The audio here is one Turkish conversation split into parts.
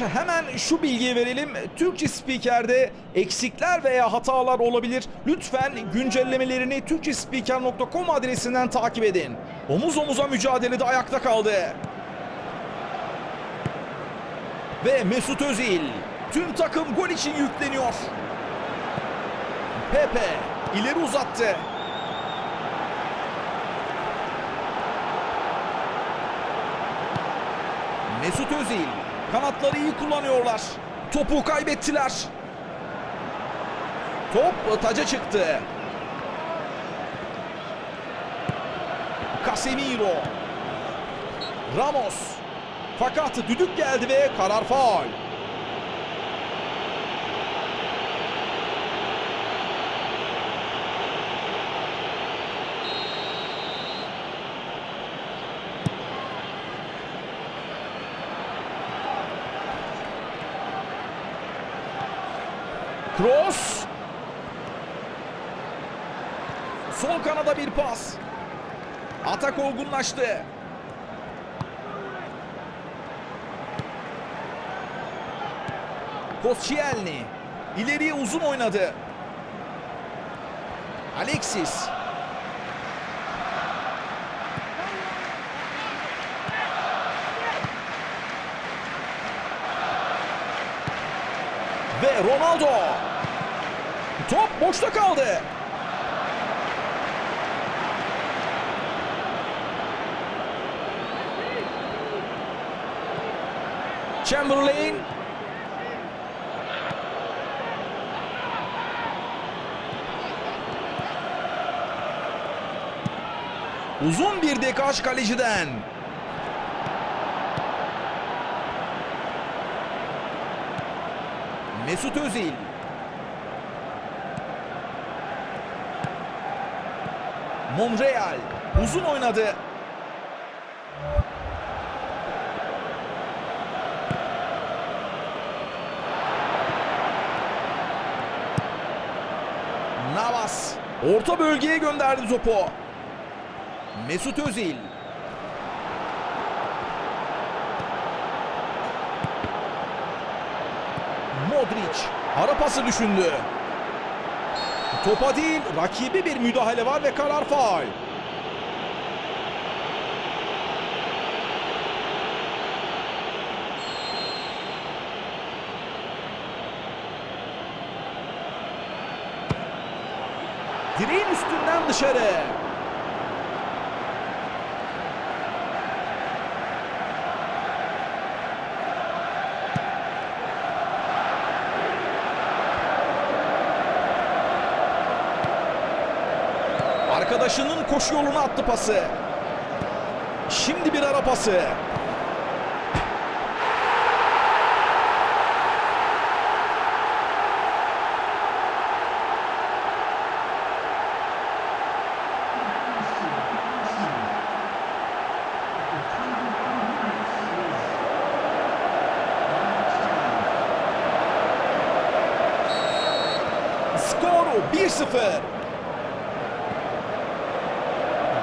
hemen şu bilgiyi verelim. Türkçe spikerde eksikler veya hatalar olabilir. Lütfen güncellemelerini türkçespiker.com adresinden takip edin. Omuz omuza mücadelede ayakta kaldı. Ve Mesut Özil. Tüm takım gol için yükleniyor. Pepe ileri uzattı. Mesut Özil. Kanatları iyi kullanıyorlar. Topu kaybettiler. Top taca çıktı. Casemiro. Ramos. Fakat düdük geldi ve karar faul. Kroos. Sol kanada bir pas. Atak olgunlaştı. Koscielny ileriye uzun oynadı. Alexis. Ve Ronaldo. Top boşta kaldı. Chamberlain. Uzun bir dekaj kaleciden. Mesut Özil. Monreal uzun oynadı. Navas orta bölgeye gönderdi topu. Mesut Özil. Modric ara pası düşündü. Topa değil rakibi bir müdahale var ve karar faul. Direğin üstünden dışarı. Arkadaşının koşu yoluna attı pası. Şimdi bir ara pası. 1-0.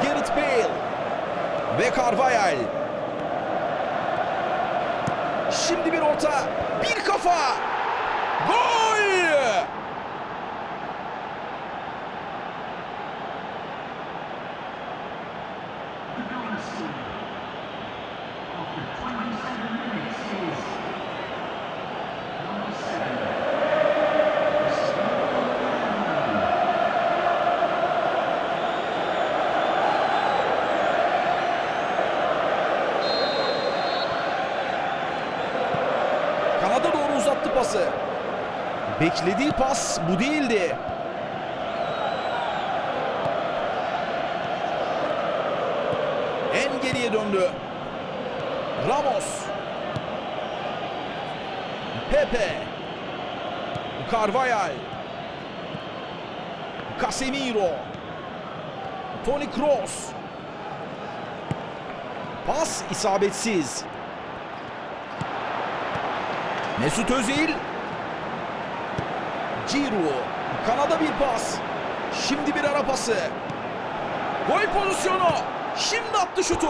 Gareth Bale ve Carvajal. Şimdi bir orta, bir kafa. Gol! Kanada doğru uzattı pası. Beklediği pas bu değildi. En geriye döndü. Ramos. Pepe. Carvajal. Casemiro. Toni Kroos. Pas isabetsiz. Mesut Özil. Ciro. Kanada bir pas. Şimdi bir ara pası. Gol pozisyonu. Şimdi attı şutu.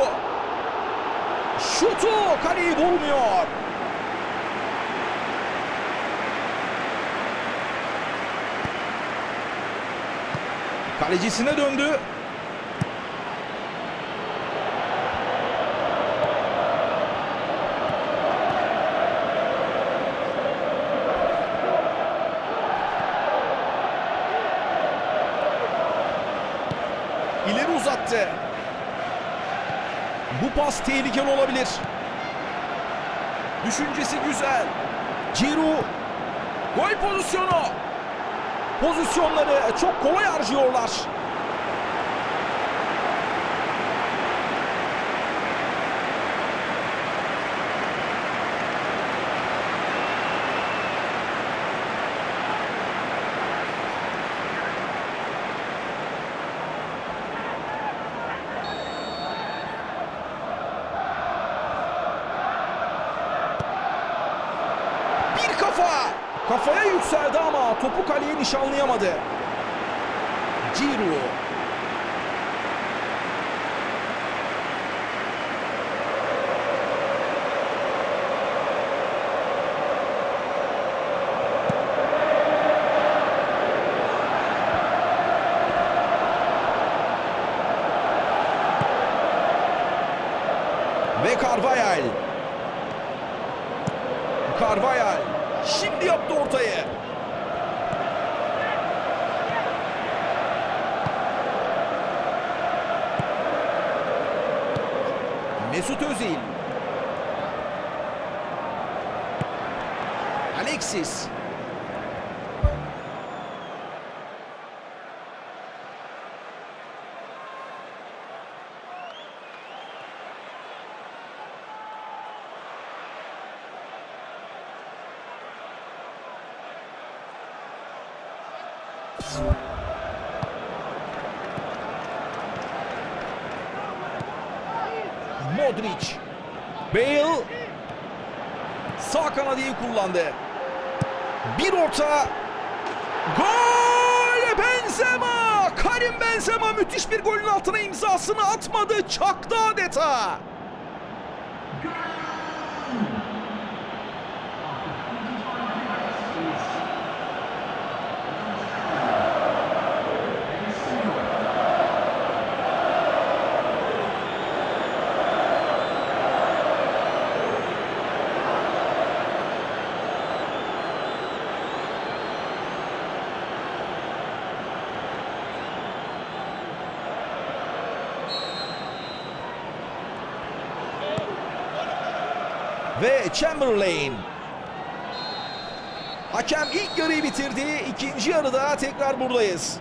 Şutu kaleyi bulmuyor. Kalecisine döndü. İleri uzattı. Bu pas tehlikeli olabilir. Düşüncesi güzel. Ciro gol pozisyonu. Pozisyonları çok kolay harcıyorlar. Bir kafa. Kafaya yükseldi ama topu kaleye nişanlayamadı. Ciro. Ve Carvajal. Carvajal. Şimdi yaptı ortayı. Mesut Özil. Alexis. Sağ kanadı iyi kullandı. Bir orta. Gol! Benzema! Karim Benzema müthiş bir golün altına imzasını atmadı. Çaktı adeta. Ve Chamberlain. Hakem ilk yarıyı bitirdi. İkinci yarıda tekrar buradayız.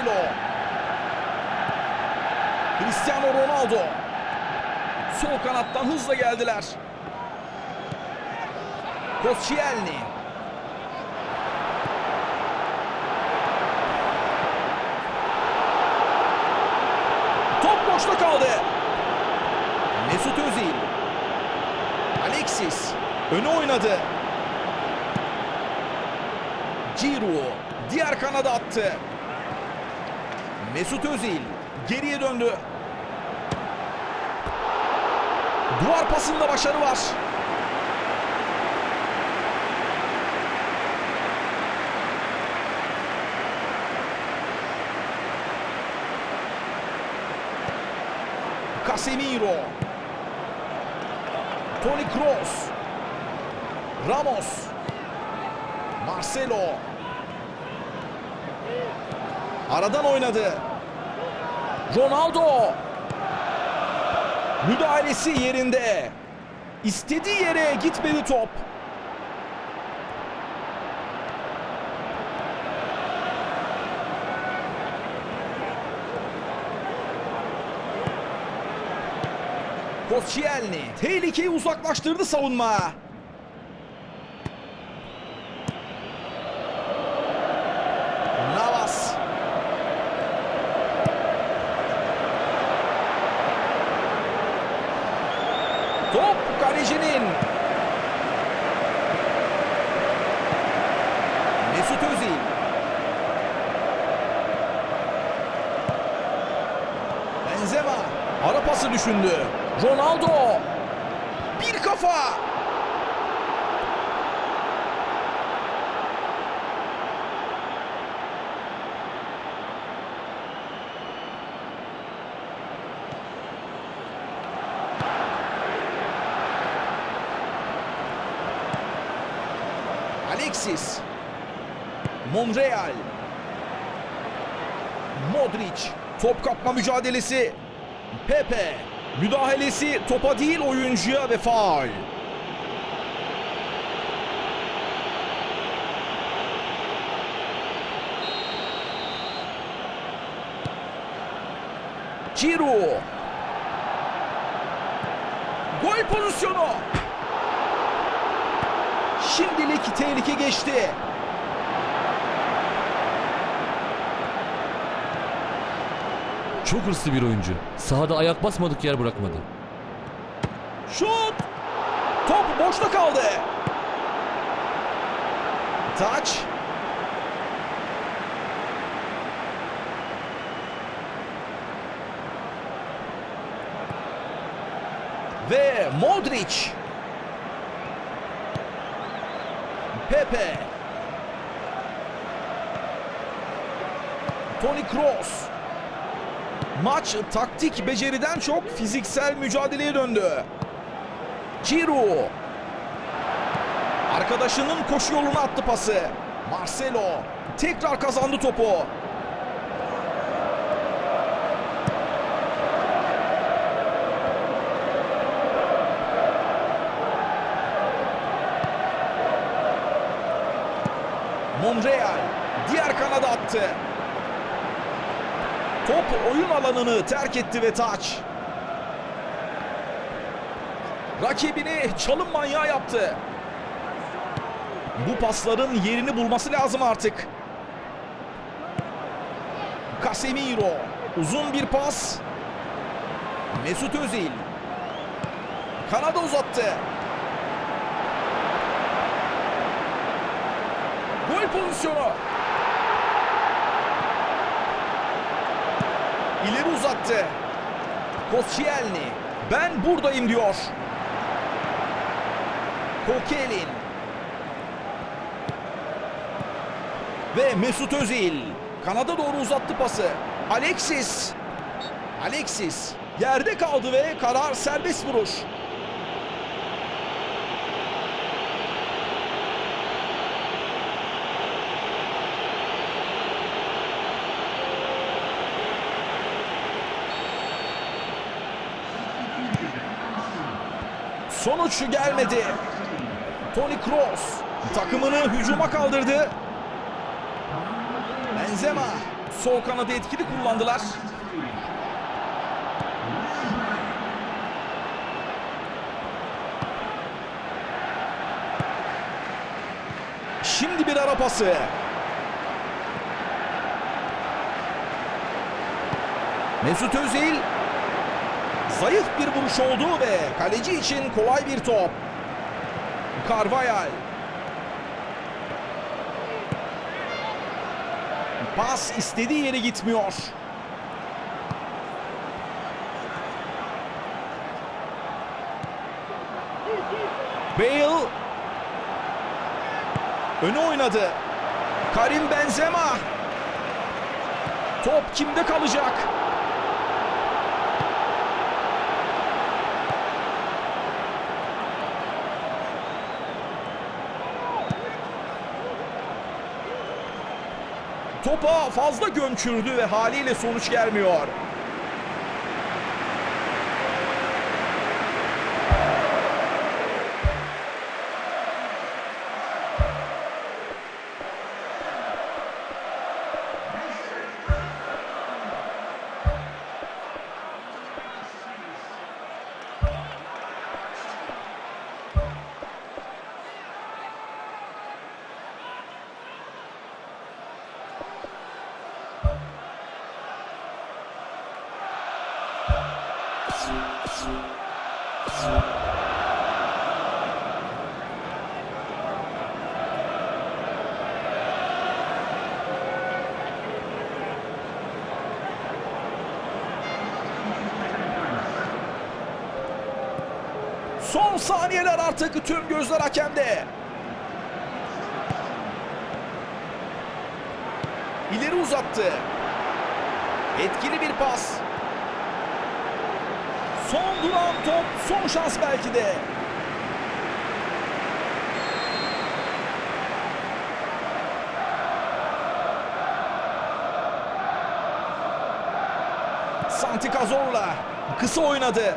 Marcelo. Cristiano Ronaldo. Sol kanattan hızla geldiler. Koscielny. Top boşta kaldı. Mesut Özil. Alexis. Öne oynadı. Ciro diğer kanada attı. Mesut Özil geriye döndü. Duvar pasında başarı var. Casemiro. Toni Kroos. Ramos. Marcelo. Aradan oynadı. Ronaldo. Müdahalesi yerinde. İstediği yere gitmedi top. Koscielny tehlikeyi uzaklaştırdı savunma. Top kalecinin. Mesut Özil. Benzema. Ara pası düşündü. Ronaldo. Bir kafa. Alexis. Monreal. Modric. Top kapma mücadelesi. Pepe. Müdahalesi topa değil oyuncuya ve faul. Ciro. Gol pozisyonu. Şimdilik tehlike geçti. Çok hırslı bir oyuncu. Sahada ayak basmadık yer bırakmadı. Şut! Top boşta kaldı. Taç. Ve Modric. Pepe. Toni Kroos. Maç taktik beceriden çok fiziksel mücadeleye döndü. Ciro. Arkadaşının koşu yoluna attı pası. Marcelo tekrar kazandı topu. Monreal diğer kanada attı. Top oyun alanını terk etti ve taç. Rakibini çalım manyağı yaptı. Bu pasların yerini bulması lazım artık. Casemiro. Uzun bir pas. Mesut Özil. Kanada uzattı. Pozisyonu. İleri uzattı. Koscielny. Ben buradayım diyor. Kokelin. Ve Mesut Özil. Kanada doğru uzattı pası. Alexis. Alexis. Yerde kaldı ve karar serbest vuruş. Sonuç gelmedi. Toni Kroos takımını hücuma kaldırdı. Benzema sol kanadı etkili kullandılar. Şimdi bir ara pası. Mesut Özil Zayıf bir vuruş oldu ve kaleci için kolay bir top. Carvajal. Pas istediği yere gitmiyor. Bale öne oynadı. Karim Benzema. Top kimde kalacak? Topa fazla gömçürdü ve haliyle sonuç gelmiyor. Son saniyeler artık tüm gözler hakemde. İleri uzattı. Etkili bir pas. Son duran top, son şans belki de. Santi Cazorla kısa oynadı.